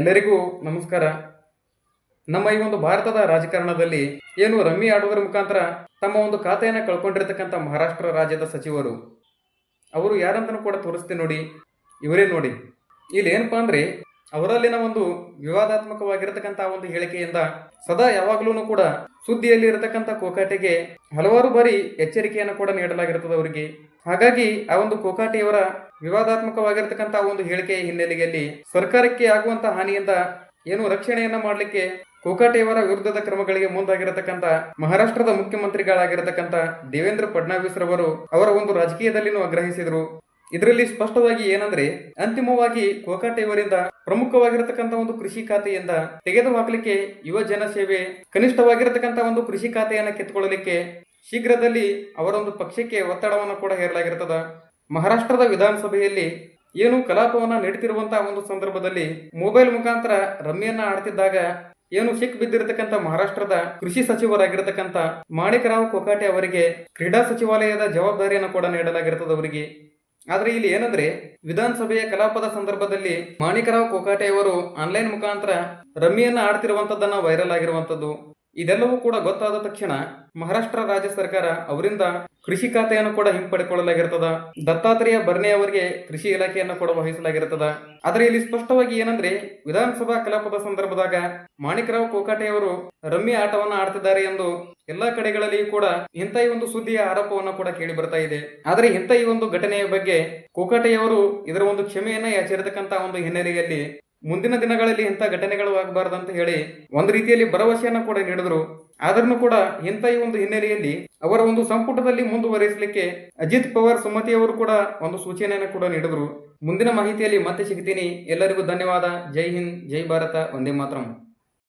ಎಲ್ಲರಿಗೂ ನಮಸ್ಕಾರ. ನಮ್ಮ ಈ ಒಂದು ಭಾರತದ ರಾಜಕಾರಣದಲ್ಲಿ ಏನು ರಮ್ಮಿ ಆಡುವುದರ ಮುಖಾಂತರ ತಮ್ಮ ಒಂದು ಖಾತೆಯನ್ನು ಕಳ್ಕೊಂಡಿರ್ತಕ್ಕಂಥ ಮಹಾರಾಷ್ಟ್ರ ರಾಜ್ಯದ ಸಚಿವರು, ಅವರು ಯಾರಂತನೂ ಕೂಡ ತೋರಿಸ್ತೀನಿ ನೋಡಿ, ಇವರೇ ನೋಡಿ. ಇಲ್ಲಿ ಏನಪ್ಪಾ ಅಂದ್ರೆ ಅವರಲ್ಲಿನ ಒಂದು ವಿವಾದಾತ್ಮಕವಾಗಿರತಕ್ಕಂಥ ಒಂದು ಹೇಳಿಕೆಯಿಂದ ಸದಾ ಯಾವಾಗಲೂ ಕೂಡ ಸುದ್ದಿಯಲ್ಲಿ ಇರತಕ್ಕಂಥ ಕೋಕಾಟೆಗೆ ಹಲವಾರು ಬಾರಿ ಎಚ್ಚರಿಕೆಯನ್ನು ಕೂಡ ನೀಡಲಾಗಿರುತ್ತದೆ ಅವರಿಗೆ. ಹಾಗಾಗಿ ಆ ಒಂದು ಕೋಕಾಟಿಯವರ ವಿವಾದಾತ್ಮಕವಾಗಿರತಕ್ಕಂಥ ಒಂದು ಹೇಳಿಕೆಯ ಹಿನ್ನೆಲೆಯಲ್ಲಿ ಸರ್ಕಾರಕ್ಕೆ ಆಗುವಂತಹ ಹಾನಿಯಿಂದ ಏನು ರಕ್ಷಣೆಯನ್ನ ಮಾಡಲಿಕ್ಕೆ ಕೋಕಾಟಿಯವರ ವಿರುದ್ಧದ ಕ್ರಮಗಳಿಗೆ ಮುಂದಾಗಿರತಕ್ಕಂತ ಮಹಾರಾಷ್ಟ್ರದ ಮುಖ್ಯಮಂತ್ರಿಗಳಾಗಿರತಕ್ಕಂತ ದೇವೇಂದ್ರ ಫಡ್ನಾವಿಸ್ ರವರು ಅವರ ಒಂದು ರಾಜಕೀಯದಲ್ಲಿನೂ ಆಗ್ರಹಿಸಿದರು. ಇದರಲ್ಲಿ ಸ್ಪಷ್ಟವಾಗಿ ಏನಂದ್ರೆ, ಅಂತಿಮವಾಗಿ ಕೋಕಾಟೆಯವರಿಂದ ಪ್ರಮುಖವಾಗಿರತಕ್ಕಂತ ಒಂದು ಕೃಷಿ ಖಾತೆಯಿಂದ ತೆಗೆದು ಹಾಕಲಿಕ್ಕೆ ಯುವ ಜನ ಸೇವೆ ಕನಿಷ್ಠವಾಗಿರತಕ್ಕಂತ ಒಂದು ಕೃಷಿ ಖಾತೆಯನ್ನ ಕಿತ್ಕೊಳ್ಳಲಿಕ್ಕೆ ಶೀಘ್ರದಲ್ಲಿ ಅವರೊಂದು ಪಕ್ಷಕ್ಕೆ ಒತ್ತಡವನ್ನು ಕೂಡ ಹೇರಲಾಗಿರ್ತದ. ಮಹಾರಾಷ್ಟ್ರದ ವಿಧಾನಸಭೆಯಲ್ಲಿ ಏನು ಕಲಾಪವನ್ನ ನಡೀತಿರುವಂತಹ ಒಂದು ಸಂದರ್ಭದಲ್ಲಿ ಮೊಬೈಲ್ ಮುಖಾಂತರ ರಮ್ಯನ್ನ ಆಡ್ತಿದ್ದಾಗ ಏನು ಸಿಕ್ ಬಿದ್ದಿರತಕ್ಕಂತ ಮಹಾರಾಷ್ಟ್ರದ ಕೃಷಿ ಸಚಿವರಾಗಿರತಕ್ಕಂತ ಮಾಣಿಕರಾವ್ ಕೊಕಾಟೆ ಅವರಿಗೆ ಕ್ರೀಡಾ ಸಚಿವಾಲಯದ ಜವಾಬ್ದಾರಿಯನ್ನು ಕೂಡ ನೀಡಲಾಗಿರ್ತದೆ ಅವರಿಗೆ. ಆದ್ರೆ ಇಲ್ಲಿ ಏನಂದ್ರೆ, ವಿಧಾನಸಭೆಯ ಕಲಾಪದ ಸಂದರ್ಭದಲ್ಲಿ ಮಾಣಿಕರಾವ್ ಕೋಕಾಟೆ ಅವರು ಆನ್ಲೈನ್ ಮುಖಾಂತರ ರಮ್ಮಿಯನ್ನ ಆಡ್ತಿರುವಂತದ್ದನ್ನ ವೈರಲ್ ಆಗಿರುವಂತದ್ದು. ಇದೆಲ್ಲವೂ ಕೂಡ ಗೊತ್ತಾದ ತಕ್ಷಣ ಮಹಾರಾಷ್ಟ್ರ ರಾಜ್ಯ ಸರ್ಕಾರ ಅವರಿಂದ ಕೃಷಿ ಖಾತೆಯನ್ನು ಕೂಡ ಹಿಂಪಡೆಕೊಳ್ಳಲಾಗಿರ್ತದ. ದತ್ತಾತ್ರೇಯ ಬರ್ನೆ ಅವರಿಗೆ ಕೃಷಿ ಇಲಾಖೆಯನ್ನು ಕೂಡ ವಹಿಸಲಾಗಿರ್ತದ. ಆದರೆ ಇಲ್ಲಿ ಸ್ಪಷ್ಟವಾಗಿ ಏನಂದ್ರೆ ವಿಧಾನಸಭಾ ಕಲಾಪದ ಸಂದರ್ಭದಾಗ ಮಾಣಿಕರಾವ್ ಕೋಕಾಟೆ ಅವರು ರಮ್ಮಿ ಆಟವನ್ನು ಆಡ್ತಿದ್ದಾರೆ ಎಂದು ಎಲ್ಲಾ ಕಡೆಗಳಲ್ಲಿಯೂ ಕೂಡ ಇಂಥ ಈ ಒಂದು ಸುದ್ದಿಯ ಆರೋಪವನ್ನು ಕೂಡ ಕೇಳಿ ಬರ್ತಾ ಇದೆ. ಆದರೆ ಇಂಥ ಈ ಒಂದು ಘಟನೆಯ ಬಗ್ಗೆ ಕೋಕಾಟೆಯವರು ಇದರ ಒಂದು ಕ್ಷಮೆಯನ್ನ ಯಾಚಿರತಕ್ಕಂತ ಒಂದು ಹಿನ್ನೆಲೆಯಲ್ಲಿ ಮುಂದಿನ ದಿನಗಳಲ್ಲಿ ಇಂಥ ಘಟನೆಗಳು ಆಗಬಾರ್ದಂತ ಹೇಳಿ ಒಂದು ರೀತಿಯಲ್ಲಿ ಭರವಸೆಯನ್ನು ಕೂಡ ನೀಡಿದ್ರು. ಆದ್ರೂ ಕೂಡ ಇಂಥ ಈ ಒಂದು ಹಿನ್ನೆಲೆಯಲ್ಲಿ ಅವರ ಒಂದು ಸಂಪುಟದಲ್ಲಿ ಮುಂದುವರಿಸಲಿಕ್ಕೆ ಅಜಿತ್ ಪವಾರ್ ಸುಮತಿ ಅವರು ಕೂಡ ಒಂದು ಸೂಚನೆಯನ್ನು ಕೂಡ ನೀಡಿದ್ರು. ಮುಂದಿನ ಮಾಹಿತಿಯಲ್ಲಿ ಮತ್ತೆ ಸಿಗ್ತೀನಿ. ಎಲ್ಲರಿಗೂ ಧನ್ಯವಾದ. ಜೈ ಹಿಂದ್, ಜೈ ಭಾರತ ಒಂದೇ ಮಾತ್ರಂ.